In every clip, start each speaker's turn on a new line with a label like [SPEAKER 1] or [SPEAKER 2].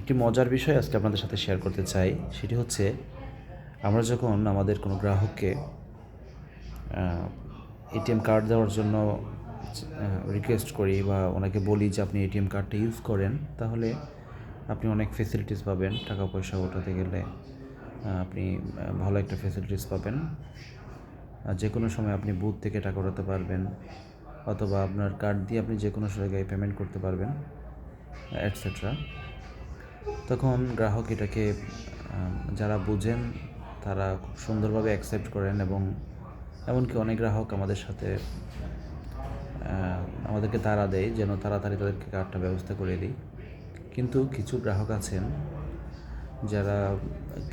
[SPEAKER 1] একটি মজার বিষয় আজকে আপনাদের সাথে শেয়ার করতে চাই। সেটি হচ্ছে, আমরা যখন আমাদের কোনো গ্রাহককে এটিএম কার্ড দেওয়ার জন্য রিকোয়েস্ট করি বা ওনাকে বলি যে আপনি এটিএম কার্ডটা ইউজ করেন, তাহলে আপনি অনেক ফেসিলিটিস পাবেন। টাকা, পয়সা ওঠাতে গেলে আপনি ভালো একটা ফেসিলিটিস পাবেন। যে কোনো সময় আপনি বুথ থেকে টাকা ওঠাতে পারবেন, অথবা আপনার কার্ড দিয়ে আপনি যে কোনো জায়গায় পেমেন্ট করতে পারবেন অ্যাটসেট্রা তখন গ্রাহক এটাকে যারা বুঝেন তারা খুব সুন্দরভাবে অ্যাকসেপ্ট করেন এবং এমনকি অনেক গ্রাহক আমাদের সাথে আমাদেরকে তারা দেয় যেন তাড়াতাড়ি তাদেরকে কার্ডটা ব্যবস্থা করে দিই। কিন্তু কিছু গ্রাহক আছেন যারা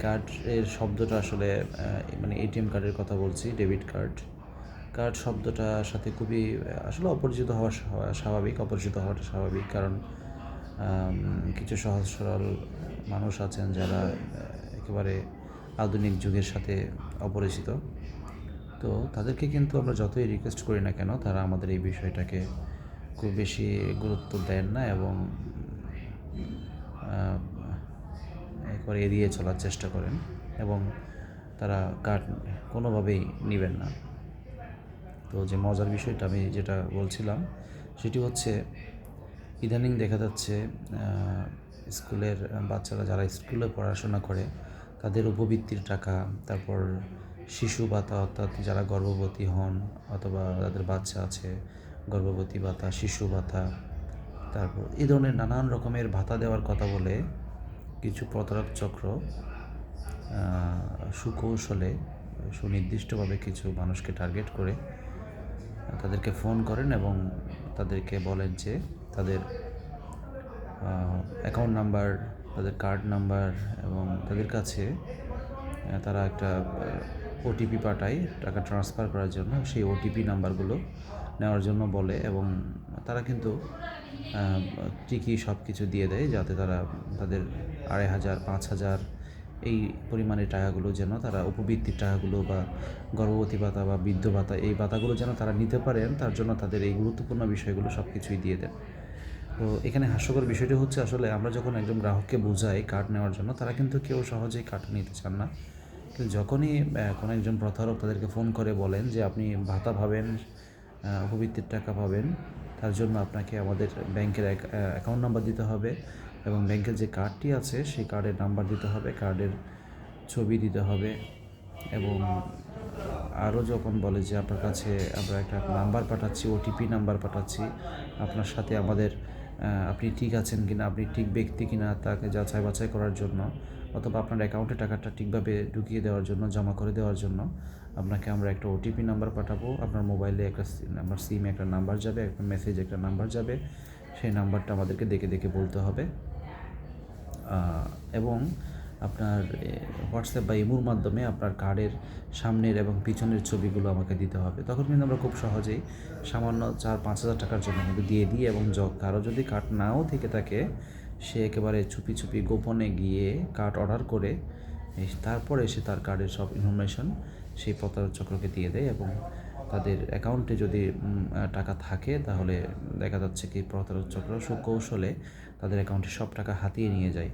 [SPEAKER 1] কার্ডের শব্দটা আসলে মানে এটিএম কার্ডের কথা বলছি, ডেবিট কার্ড। কার্ড শব্দটার সাথে খুবই, আসলে অপরিচিত হওয়া স্বাভাবিক, অপরিচিত হওয়াটা স্বাভাবিক কারণ কিছু সহজ সরল মানুষ আছেন যারা একেবারে আধুনিক যুগের সাথে অপরিচিত। তো তাদেরকে কিন্তু আমরা যতই রিকোয়েস্ট করি না কেন, তারা আমাদের এই বিষয়টাকে খুব বেশি গুরুত্ব দেন না এবং একবার এড়িয়ে চলার চেষ্টা করেন এবং তারা কার্ড কোনোভাবেই নেবেন না। তো যে মজার বিষয়টা আমি যেটা বলছিলাম, সেটি হচ্ছে ইদানিং দেখা যাচ্ছে স্কুলের বাচ্চারা যারা স্কুলে পড়াশোনা করে, তাদের উপবৃত্তির টাকা, তারপর শিশু ভাতা অর্থাৎ যারা গর্ভবতী হন অথবা তাদের বাচ্চা আছে, গর্ভবতী ভাতা, শিশু ভাতা, তারপর এই ধরনের নানান রকমের ভাতা দেওয়ার কথা বলে কিছু প্রতারক চক্র সুকৌশলে সুনির্দিষ্টভাবে কিছু মানুষকে টার্গেট করে তাদেরকে ফোন করেন এবং তাদেরকে বলেন যে তাদের অ্যাকাউন্ট নাম্বার তাদের কার্ড নাম্বার এবং তাদের কাছে তারা একটা ওটিপি পাঠায় টাকা ট্রান্সফার করার জন্য। সেই ওটিপি নাম্বারগুলো নেওয়ার জন্য বলে এবং তারা কিন্তু ঠিকই সব কিছু দিয়ে দেয় যাতে তারা তাদের আড়াই হাজার, পাঁচ হাজার এই পরিমাণের টাকাগুলো যেন তারা উপবৃত্তির টাকাগুলো বা গর্ভবতী ভাতা বা বৃদ্ধ ভাতা, এই ভাতাগুলো যেন তারা নিতে পারেন, তার জন্য তাদের এই গুরুত্বপূর্ণ বিষয়গুলো সব কিছুই দিয়ে দেন। তো এখানে হাস্যকর বিষয়টি হচ্ছে আসলে আমরা যখন একজন গ্রাহককে বোঝাই কার্ড নেওয়ার জন্য, তারা কিন্তু কেউ সহজেই কার্ড নিতে চান না। কিন্তু যখনই কোনো একজন প্রতারক তাদেরকে ফোন করে বলেন যে, আপনি ভাতা পাবেন উপবৃত্তির টাকা পাবেন তার জন্য আপনাকে আমাদের ব্যাংকের অ্যাকাউন্ট নাম্বার দিতে হবে এবং ব্যাংকের যে কার্ডটি আছে সেই কার্ডের নাম্বার দিতে হবে কার্ডের ছবি দিতে হবে এবং আরও যখন বলে যে আপনার কাছে আমরা একটা নাম্বার পাঠাচ্ছি ওটিপি নাম্বার পাঠাচ্ছি, আপনার সাথে আমাদের আপনি ঠিক আছেন কিনা, আপনি ঠিক ব্যক্তি কিনা তাকে যাচাই বাছাই করার জন্য, অথবা আপনার অ্যাকাউন্টে টাকাটা ঠিকভাবে ঢুকিয়ে দেওয়ার জন্য, জমা করে দেওয়ার জন্য, আপনাকে আমরা একটা ওটিপি নাম্বার পাঠাবো, আপনার মোবাইলে একটা আমার সিমে একটা নাম্বার যাবে, একটা মেসেজ একটা নাম্বার যাবে, সেই নাম্বারটা আমাদেরকে দেখে দেখে বলতে হবে। এবং আপনার হোয়াটসঅ্যাপ বা ইমুর মাধ্যমে আপনার কার্ডের সামনের এবং পিছনের ছবিগুলো আমাকে দিতে হবে। তখন কিন্তু আমরা খুব সহজেই সামান্য চার পাঁচ হাজার টাকার জন্য কিন্তু দিয়ে দিই এবং কারও যদি কার্ড নাও থেকে থাকে, সে একেবারে ছুপি ছুপি গোপনে গিয়ে কার্ড অর্ডার করে তারপরে সে তার কার্ডের সব ইনফরমেশন সেই প্রতারক চক্রকে দিয়ে দেয় এবং তাদের অ্যাকাউন্টে যদি টাকা থাকে, তাহলে দেখা যাচ্ছে কি প্রতারক চক্র সুকৌশলে তাদের অ্যাকাউন্টে সব টাকা হাতিয়ে নিয়ে যায়।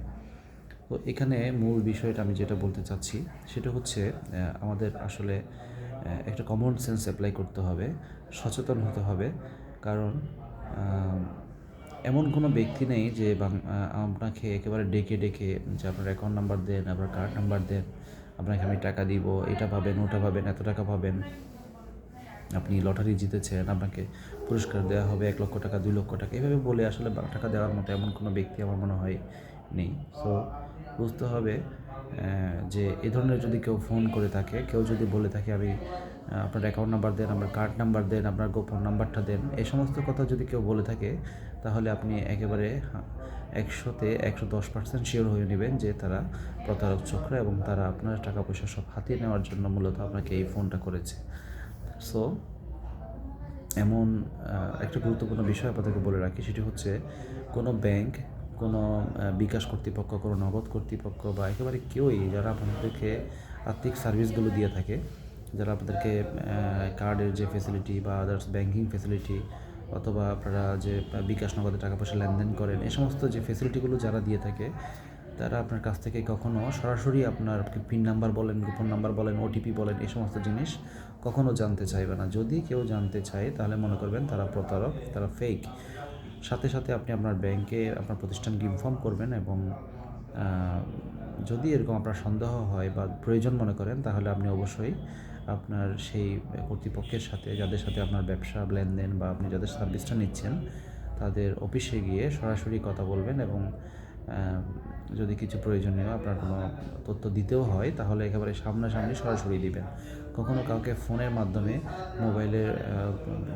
[SPEAKER 1] তো এখানে মূল বিষয়টা আমি যেটা বলতে চাচ্ছি, সেটা হচ্ছে আমাদের আসলে একটা কমন সেন্স অ্যাপ্লাই করতে হবে, সচেতন হতে হবে। কারণ এমন কোনো ব্যক্তি নেই যে আপনাকে একেবারে ডেকে ডেকে যে আপনার অ্যাকাউন্ট নাম্বার দেন, আপনার কার্ড নাম্বার দেন, আপনাকে আমি টাকা দিব, এটা পাবেন, ওটা পাবেন, এত টাকা পাবেন। আপনি লটারি জিতেছেন, আপনাকে পুরস্কার দেওয়া হবে এক লক্ষ টাকা, দুই লক্ষ টাকা, এভাবে বলে আসলে টাকা দেওয়ার মতো এমন কোনো ব্যক্তি আমার মনে হয় নেই। সো বুঝতে হবে যে এ ধরনের যদি কেউ ফোন করে থাকে, কেউ যদি বলে থাকে, আমি আপনার অ্যাকাউন্ট নাম্বার দেন, আপনার কার্ড নাম্বার দেন, আপনার গোপন নাম্বারটা দেন, এই সমস্ত কথা যদি কেউ বলে থাকে, তাহলে আপনি একেবারে একশোতে একশো দশ পার্সেন্ট শিওর হয়ে নেবেন যে তারা প্রতারক চক্র এবং তারা আপনার টাকা পয়সা সব হাতিয়ে নেওয়ার জন্য মূলত আপনাকে এই ফোনটা করেছে। সো এমন একটা গুরুত্বপূর্ণ বিষয় আপনাদেরকে বলে রাখি, সেটি হচ্ছে কোনো ব্যাংক কোনো বিকাশ কর্তৃপক্ষ, কোনো নগদ কর্তৃপক্ষ বা একেবারে কেউই যারা আপনাদেরকে আর্থিক সার্ভিসগুলো দিয়ে থাকে, যারা আপনাদেরকে কার্ডের যে ফেসিলিটি বা আদার্স ব্যাংকিং ফেসিলিটি অথবা আপনারা যে বিকাশ নগদে টাকা পয়সা লেনদেন করেন এই সমস্ত যে ফেসিলিটিগুলো যারা দিয়ে থাকে, তারা আপনার কাছ থেকে কখনো সরাসরি আপনার পিন নাম্বার বলেন, গোপন নাম্বার বলেন ওটিপি বলেন এই সমস্ত জিনিস কখনো জানতে চাইবে না। যদি কেউ জানতে চায়, তাহলে মনে করবেন তারা প্রতারক, তারা ফেক সাথে সাথে আপনি আপনার ব্যাংকে আপনার প্রতিষ্ঠানকে ইনফর্ম করবেন এবং যদি এরকম আপনার সন্দেহ হয় বা প্রয়োজন মনে করেন, তাহলে আপনি অবশ্যই আপনার সেই কর্তৃপক্ষের সাথে, যাদের সাথে আপনার ব্যবসা, লেনদেন বা আপনি যাদের সার্ভিসটা নিচ্ছেন, তাদের অফিসে গিয়ে সরাসরি কথা বলবেন এবং যদি কিছু প্রয়োজনীয় আপনার কোনো তথ্য দিতেও হয়, তাহলে একেবারে সামনাসামনি সরাসরি দিবেন। কখনো কাউকে ফোনের মাধ্যমে মোবাইলের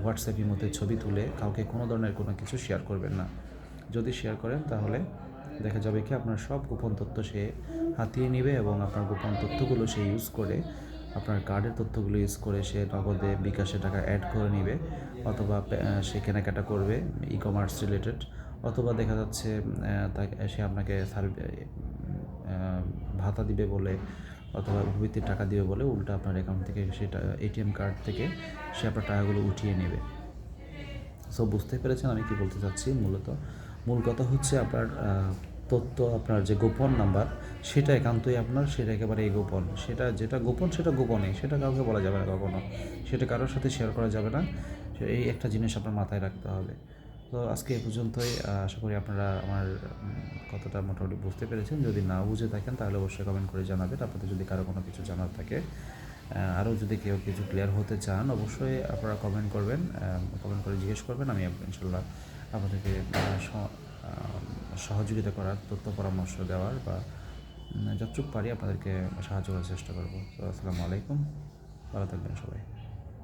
[SPEAKER 1] হোয়াটসঅ্যাপের মধ্যে ছবি তুলে কাউকে কোনো ধরনের কোনো কিছু শেয়ার করবেন না। যদি শেয়ার করেন, তাহলে দেখা যাবে কি আপনার সব গোপন তথ্য সে হাতিয়ে নেবে এবং আপনার গোপন তথ্যগুলো সে ইউজ করে, আপনার কার্ডের তথ্যগুলো ইউজ করে সে নগদে বিকাশে টাকা অ্যাড করে নেবে, অথবা সে কেনাকাটা করবে ই কমার্স রিলেটেড অথবা দেখা যাচ্ছে তাকে সে আপনাকে সার্ভ ভাতা দিবে বলে অথবা উপবৃত্তির টাকা দিবে বলে উল্টা আপনার অ্যাকাউন্ট থেকে সেটা এটিএম কার্ড থেকে সে আপনার টাকাগুলো উঠিয়ে নেবে। সো বুঝতে পেরেছেন আমি কি বলতে চাচ্ছি মূলত? মূল কথা হচ্ছে আপনার তথ্য, আপনার যে গোপন নাম্বার, সেটা একান্তই আপনার, সেটা একেবারেই গোপন। সেটা যেটা গোপন, সেটা গোপনই সেটা কাউকে বলা যাবে না কখনো। সেটা কারোর সাথে শেয়ার করা যাবে না। এই একটা জিনিস আপনার মাথায় রাখতে হবে। তো আজকে এ পর্যন্তই। আশা করি আপনারা আমার কথাটা মোটামুটি বুঝতে পেরেছেন। যদি না বুঝে থাকেন, তাহলে অবশ্যই কমেন্ট করে জানাবেন। আপনাদের যদি কারও কোনো কিছু জানার থাকে আরও যদি কেউ কিছু ক্লিয়ার হতে চান, অবশ্যই আপনারা কমেন্ট করবেন কমেন্ট করে জিজ্ঞেস করবেন। আমি ইনশাল্লাহ আপনাদেরকে সহযোগিতা করার, তথ্য পরামর্শ দেওয়ার বা যতটুকু পারি আপনাদেরকে সাহায্য করার চেষ্টা করব। তো আসসালামু আলাইকুম। ভালো থাকবেন সবাই।